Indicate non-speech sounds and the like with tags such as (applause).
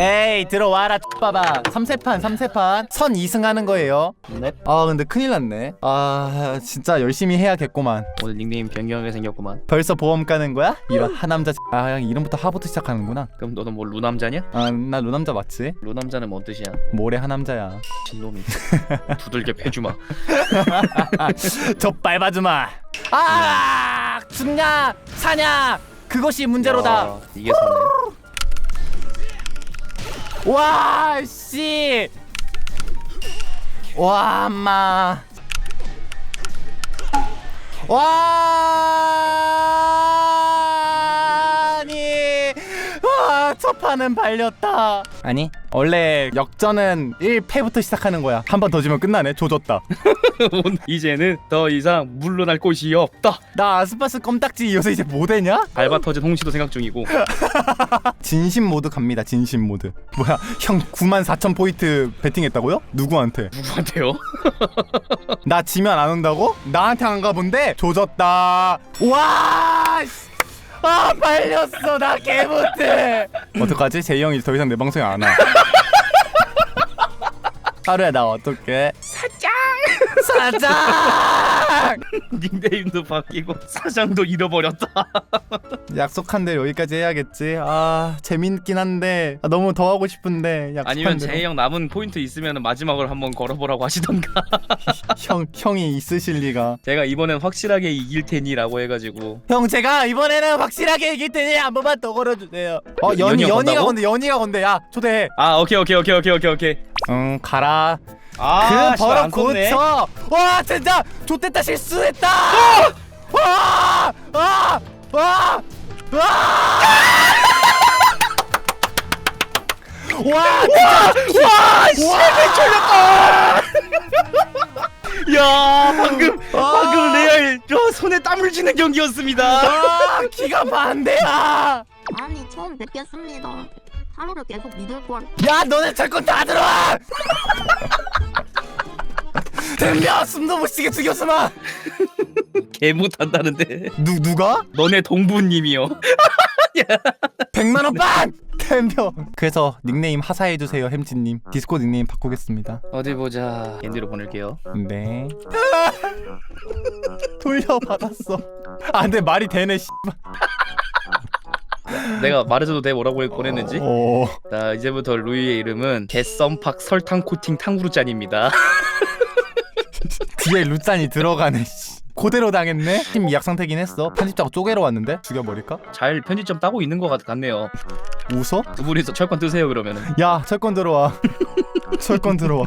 에이 들어와라 봐봐 3세판 3세판 선 2승 하는 거예요 넵. 아 근데 큰일 났네 아 진짜 열심히 해야겠구만 오늘 닉네임 변경하게 생겼구만. 벌써 보험 까는 거야? 이런 하남자 아 이름부터 하부터 시작하는구나 그럼 너는 뭐 루남자냐? 아나 루남자 맞지? 루남자는 뭔 뜻이야? 모래 하남자야 진놈이. 두들겨 패주마. (laughs) 저 밟아주마 아 죽냐 사냐 그것이 문제로다 야, 이게 사네. 와, 씨. 와, 엄마. 와, 아니. 와, 첫 판은 발렸다. 아니, 원래 역전은 1패부터 시작하는 거야. 한 번 더 지면 끝나네. 조졌다. (laughs) 이제는 더 이상 물러날 곳이 없다. 나 아스파스 껌딱지 이어서 이제 뭐 되냐? 알바 터진 홍시도 생각 중이고. (laughs) (laughs) 진심 모드 갑니다. 진심 모드. 뭐야? 형 9만 4천 포인트 베팅했다고요? 누구한테? 누구한테요? (laughs) 나 지면 안 온다고? 나한테 안 가본데 조졌다. 와! 씨. 아 말렸어 나 개못해. 어떡하지? 제이 형이 더 이상 내 방송에 안 와. (laughs) 하루야 나 어떡해? 사장! (laughs) 닉네임도 바뀌고 사장도 잃어버렸다. 약속한 대로 여기까지 해야겠지. 아 재밌긴 한데 아, 너무 더 하고 싶은데 약속한 아니면 대로. 제이 형 남은 포인트 있으면 마지막으로 한번 걸어보라고 하시던가. (laughs) 형 형이 있으실 리가. 제가 이번엔 확실하게 이길 테니라고 해가지고 형 제가 이번에는 확실하게 이길 테니 한 번만 더 걸어주세요. 어 연이 연이가 연이가 건다고? 건데 연이가 건데 야 초대해. 아 오케이 오케이 오케이 오케이 오케이 오케이. 응 가라. 아 그 버릇 고쳐. 와 진짜 좋댔다 실수했다. 와! 와! 와! 와! 와! 진짜 와 씨발 졸렸다. 야 방금 방금 레알 저 손에 땀을 쥐는 경기였습니다. 아, 기가 반대야. 아니 처음 뵙겠습니다. 하루를 계속 믿을 걸. 야 너네 잘건 다 들어와. 덤벼 숨도 못 쉬게 죽였으마. 개 못한다는데. 누 누가? 너네 동부님이요. (laughs) 100만 원 반! 템벼 그래서 닉네임 하사해 주세요 햄찌님 디스코 닉네임 바꾸겠습니다 어디 보자. 앤디로 보낼게요. 네 (laughs) 돌려받았어 아 근데 말이 되네 씨. (laughs) 내가 말해줘도 돼 뭐라고 보냈는지. 어... 자 이제부터 루이의 이름은 개썸팍 설탕 코팅 탕후루짠입니다. 뒤에 루짠이 들어가네 씨. 그대로 당했네 팀 미약 상태긴 했어 편집자가 쪼개러 왔는데 죽여버릴까? 잘 편집점 따고 있는 것 같- 같네요. 웃어? 두 분이서 철권 뜨세요 그러면은. 야 철권 들어와 (laughs) 철권 들어와